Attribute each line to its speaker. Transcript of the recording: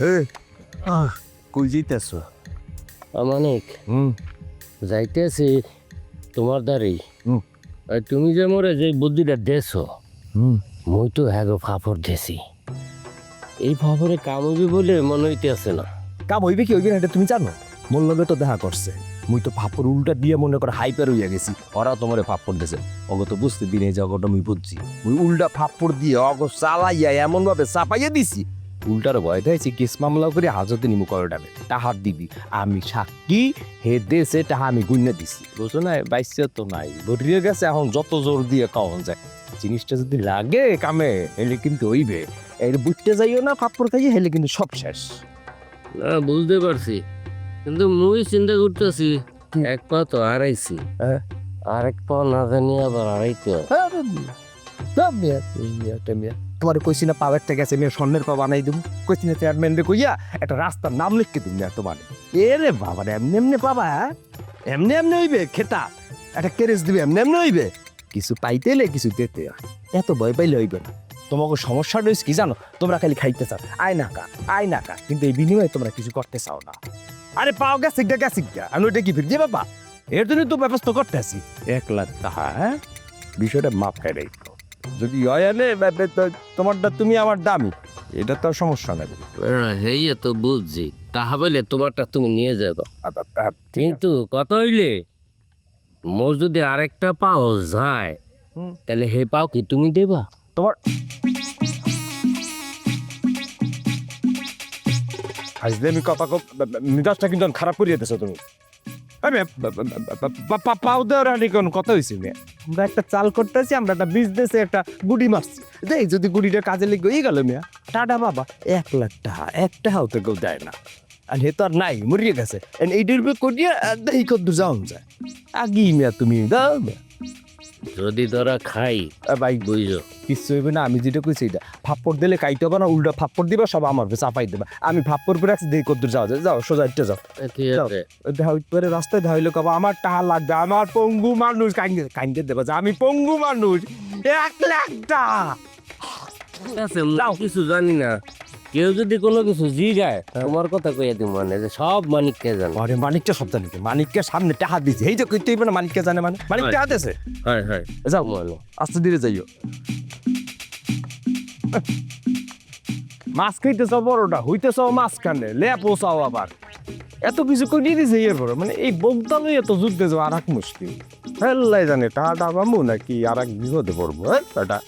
Speaker 1: হে আহ, কই যাইতেছ?
Speaker 2: আমানিক।
Speaker 1: হুম।
Speaker 2: যাইতেছি তোমার দ্বারি
Speaker 1: হুম।
Speaker 2: আর তুমি যে মোরে যে বুদ্ধিটা দেছো
Speaker 1: হুম।
Speaker 2: মুই তো হ্যাগো ফাফর দেছি। এই ফাফরে কাম হইবে বলে মনে হইতেছে না।
Speaker 1: কাম হইবে কি হইবে না এটা তুমি জানো? মোর লগে তো দেখা করছে। মুই তো ফাপড় উল্টা দিয়ে মনে করে হাইপার হইয়া গেছি। ওরা তোমারে ফাপড় দিছে। অগ তো বুঝতে দিনে জগটা মুই বুঝছি। মুই উল্টা ফাপড় দিয়ে অগ চালাইয়া এমন ভাবে চাপাইয়া দিছি। উল্টার ভয় দেয়ছি কেস মামলা করে হাজতে নিমু করডাবে তাহার দিবি। আমি সাক্ষী হে দেশে তাহা আমি গুইনা দিছি। বুঝছ না বাইসে তো নাই। বরিয়ে গেছে এখন যত জোর দিয়ে কখন যায়। জিনিসটা যদি লাগে কামে হেলে কিন্তু হইবে। এর বুঝতে যাইও না ফাপড় খাইয়ে হেলে কিন্তু সব শেষ।
Speaker 2: না বুঝতে পারছি। কিন্তু মুই চিন্তা করতেছি এক পা তো হারাইছি।
Speaker 1: হ্যাঁ।
Speaker 2: আরেক পা না জানি আবার হারাইতে।
Speaker 1: তোমার কইছি না পাওয়ারটা গেছে, মেয়ে স্বর্ণের পা বানাই দেবো কইছি না চেয়ারম্যান রে কইয়া একটা রাস্তার নাম লিখকে তুমি আর তোমার এ রে বাবা রে, এমনি এমনি পাবা হ্যাঁ? এমনি এমনি হইবে, খেতা। একটা কেরেস দিবে, এমনি এমনি হইবে। কিছু পাইতে এলে কিছু দিতে এত ভয় পাইলে হইবে না। তোমাকে সমস্যা হয়েছে কি জানো? তোমরা খালি খাইতে চাও। আয় না কা, আয় না কা, কিন্তু এই বিনিময়ে তোমরা কিছু করতে চাও না। আরে পাও গেছে গা গেছে গা আমি ওইটা কি ফিরে বাবা? এর জন্য তো ব্যবস্থা করতে আসি এক লাখ টাকা হ্যাঁ? বিষয়টা মাপ খাই যদি হয় আনে তোমারটা তুমি আমার দামি। এটা তো সমস্যা নেই।
Speaker 2: হেই তো বুঝছি। তাহা বলে তোমারটা তুমি নিয়ে যাব কিন্তু কত হইলে মোর যদি আরেকটা পাও যায় তাহলে হে পাও কি তুমি দেবা?
Speaker 1: তোমার আজকে আমি কথা মিজাজটা কিন্তু খারাপ করিয়ে দিছো তুমি। আমি পাও দেওয়ার আনি কোন কথা হয়েছে মেয়ে আমরা একটা চাল করতেছি আমরা একটা বিজনেসে একটা গুড়ি মারছি। দেই যদি গুড়িটা কাজে লেগে গেল মেয়া টাটা বাবা এক লাখ টাকা এক টাকাও তো কেউ দেয় না। আর হে তো আর নাই মরিয়ে গেছে। এইটির উপরে করিয়ে দেখি কত যাওয়া যায়। আগি মেয়া তুমি দাও মেয়া।
Speaker 2: যদি তোরা খাই
Speaker 1: ভাই।
Speaker 2: বুঝো।
Speaker 1: কিচ্ছু হইবে না আমি যেটা কইছি এটা। ফাপ্পড় দিলে কাইতে হবে না উল্টা ফাপ্পড় দিবা সব আমার চাপাই দেবা। আমি ফাপ্পড় করে রাখছি দেখি কত যাওয়া যায়। যাও সোজা ইটে যাও।
Speaker 2: আছে?
Speaker 1: পরে রাস্তায় হইল কবা আমার টাকা লাগবে আমার পঙ্গু মানুষ। কাইন্দে কাইন্দে দেবা যে আমি পঙ্গু মানুষ এক লাখ টাকা
Speaker 2: আছে কিছু জানি না। কেউ যদি কোনো কিছু জিগায় তোমার কথা কইয়া দিম মানে যে সব মানিককে জানে।
Speaker 1: আরে মানিকটা সব জানি। মানিককে সামনে টাকা দিছে। এই যে কইতে হইবে না মানিককে জানে মানে? মানিক
Speaker 2: হয়।
Speaker 1: টাকা দিছে?
Speaker 2: হয় হয়।
Speaker 1: যাও।
Speaker 2: বলো।
Speaker 1: আস্তে ধীরে যাইও। মাছ খাইতেছ বড়টা, হইতেছ মাঝখানে লে পোষাও আবার। এত কিছু করে দিয়েছে এর পরে? মানে এই বগদালই এত যুদ্ধে যাওয়া আর এক মুশকিল। হেল্লাই জানে, টাটা পাবো নাকি আর এক বিপদে পড়ব হ্যাঁ টাটা।